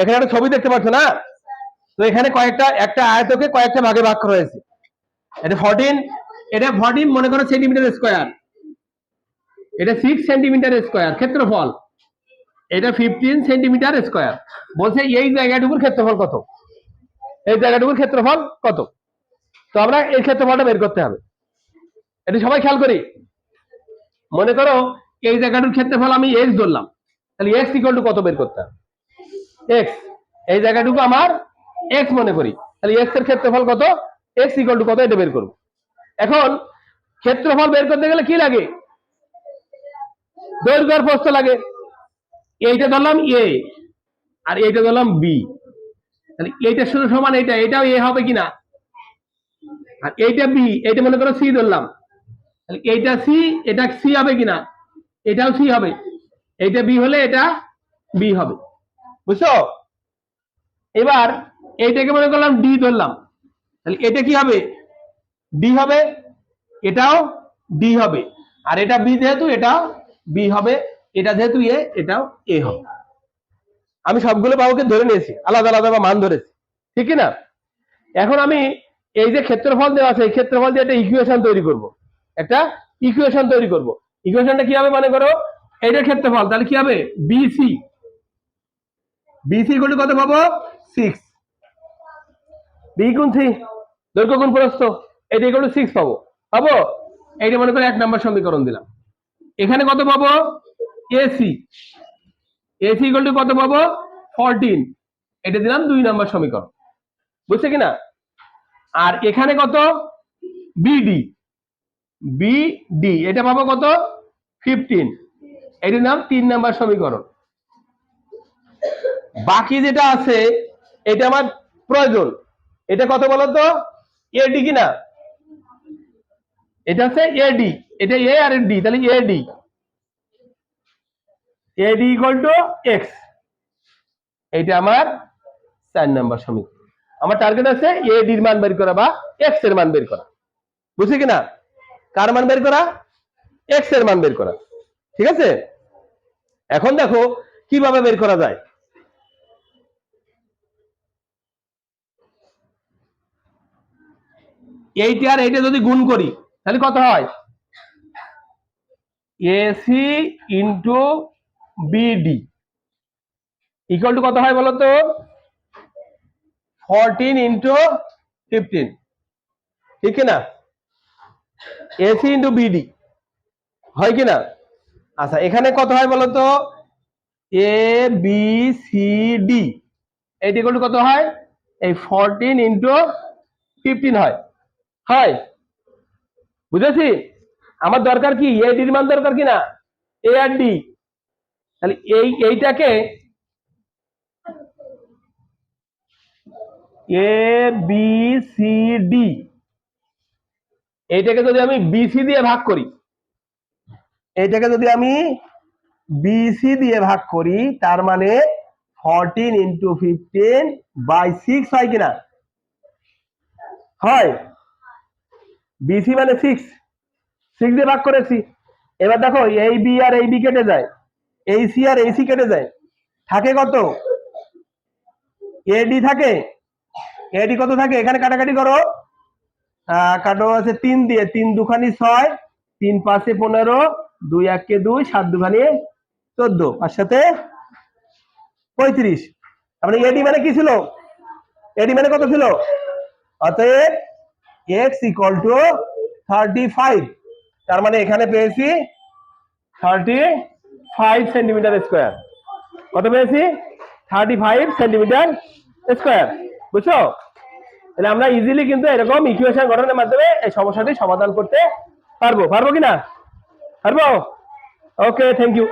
এখানে একটা ছবি দেখতে পাচ্ছ না? তো এখানে কয়েকটা, একটা আয়তকে কয়েকটা ভাগে ভাগ করা হয়েছে। এটা ফোরটিন এটা ফোরটিন মনে করো সেন্টিমিটার স্কোয়ার এটা সিক্স সেন্টিমিটার স্কোয়ার ক্ষেত্রফল। এটা ফিফটিন সেন্টিমিটার স্কোয়ার বলছে এই জায়গাটুকুর ক্ষেত্রফল কত? এই জায়গাটুকুর ক্ষেত্রফল কত? তো আমরা এই ক্ষেত্রফলটা বের করতে হবে। এটা সবাই খেয়াল করি। মনে করো এই জায়গাটার ক্ষেত্রফল আমি এক্স ধরলাম। তাহলে এক্স ইকুয়াল টু কত বের করতে হবে? এক্স এই জায়গাটুকু আমার এক্স মনে করি। তাহলে এক্সের ক্ষেত্রফল কত? এক্স ইকুয়াল টু কত? এটা বের করব। এখন ক্ষেত্রফল বের করতে গেলে কি লাগে? দৈর্ঘ্য আর প্রস্থ লাগে। এইটা ধরলাম এ আর এইটা ধরলাম বি তাহলে এইটা শুধু সমান এইটা, এটাও এ হবে কিনা? আর এইটা বি এইটা মনে করো সি ধরলাম। তাহলে এইটা সি এটা সি হবে কিনা? এটাও সি হবে। এইটা বি হলে এটা বি হবে। বুঝছ? এবার এইটাকে মনে করলাম ডি ধরলাম। তাহলে এটা কি হবে? ডি হবে, এটাও ডি হবে। আর এটা বি যেহেতু, এটাও বি হবে। এটা যেহেতু এ এটাও এ হবে। আমি সবগুলো বাহুকে ধরে নিয়েছি। আলাদা আলাদা বা মান ধরেছি। ঠিক না? এখন আমি এই যে ক্ষেত্রফল দেওয়া আছে, এই ক্ষেত্রফল দিয়ে একটা ইকুয়েশন তৈরি করব। একটা ইকুয়েশন তৈরি করব। ইকুয়েশনটা কি হবে মনে করো? এইটার ক্ষেত্রফল। তাহলে কি হবে? বিসি বিসি গুলো কত পাবো? সিক্স বি গুণ থ্রি দৈর্ঘ্য গুণ প্রস্থ। এটা ইকুয়াল টু সিক্স পাবো। পাবো? এইটা মনে করে এক নম্বর সমীকরণ দিলাম। এখানে কত পাবো? এসি এসি ইকুয়াল টু কত পাবো? ফোরটিন এটা দিলাম দুই নম্বর সমীকরণ। বুঝছে কিনা? আর এখানে কত? বিডি বিডি এটা পাবো কত? ফিফটিন এটির নাম তিন নাম্বার সমীকরণ। বাকি যেটা আছে, এটা আমার প্রয়োজন। এটা কত বলতো এডি কিনা এটা হচ্ছে এডি এটা এ আর ডি তাহলে AD AD equal to X এইটা আমার চার নাম্বার সমীকরণ। আমার টার্গেট আছে এডির মান বের করা বা এক্সের মান বের করা। বুঝছি কিনা কার মান বের করা? এক্সের মান বের করা। ঠিক আছে? এখন দেখো, কীভাবে বের করা যায়? এইটা আর এইটা যদি গুণ করি, তাহলে কত হয়? AC into BD equal to কত হয় বলো তো? ফোরটিন ইন্টু ফিফটিন ঠিক না এসি ইন্টু বিডি হয় কি না আচ্ছা এখানে কত হয় বলো তো? এ বি সি ডি এইটি কত হয়? এই ফোরটিন ইন্টু ফিফটিন হয়। হয়। বুঝেছি? আমার দরকার কি? এ ডির মান দরকার কি না? A R D. তাহলে এই, এইটাকে এ, বি, সি, ডি। এইটাকে যদি আমি বিসি দিয়ে ভাগ করি, এইটাকে যদি আমি বিসি দিয়ে ভাগ করি, তার মানে fourteen into fifteen by six হয় কিনা? হয়। বিসি মানে সিক্স সিক্স দিয়ে ভাগ করেছি। এবার দেখো এই বি আর এই বি কেটে যায়। এই সি আর এই সি কেটে যায়। থাকে কত? এডি থাকে। এডি কত থাকে? এখানে কাটাকাটি করো। কাটো আছে তিন দিয়ে। তিন দুখানি ছয়, তিন পাঁচে পনেরো, দুই একে দুই, সাত দুখানি চোদ্দ আর সাথে পঁয়ত্রিশ। তারপরে এডি মানে কি ছিল? এডি মানে কত ছিল? অতএব X equal to thirty five তার মানে এখানে পেয়েছি থার্টি ফাইভ সেন্টিমিটার স্কোয়ার কত পেয়েছি? থার্টি ফাইভ সেন্টিমিটার স্কোয়ার বুঝছ? তাহলে আমরা ইজিলি কিন্তু এরকম ইকুয়েশন গঠনের মাধ্যমে এই সমস্যাটি সমাধান করতে পারব। পারব কিনা পারব? Okay thank you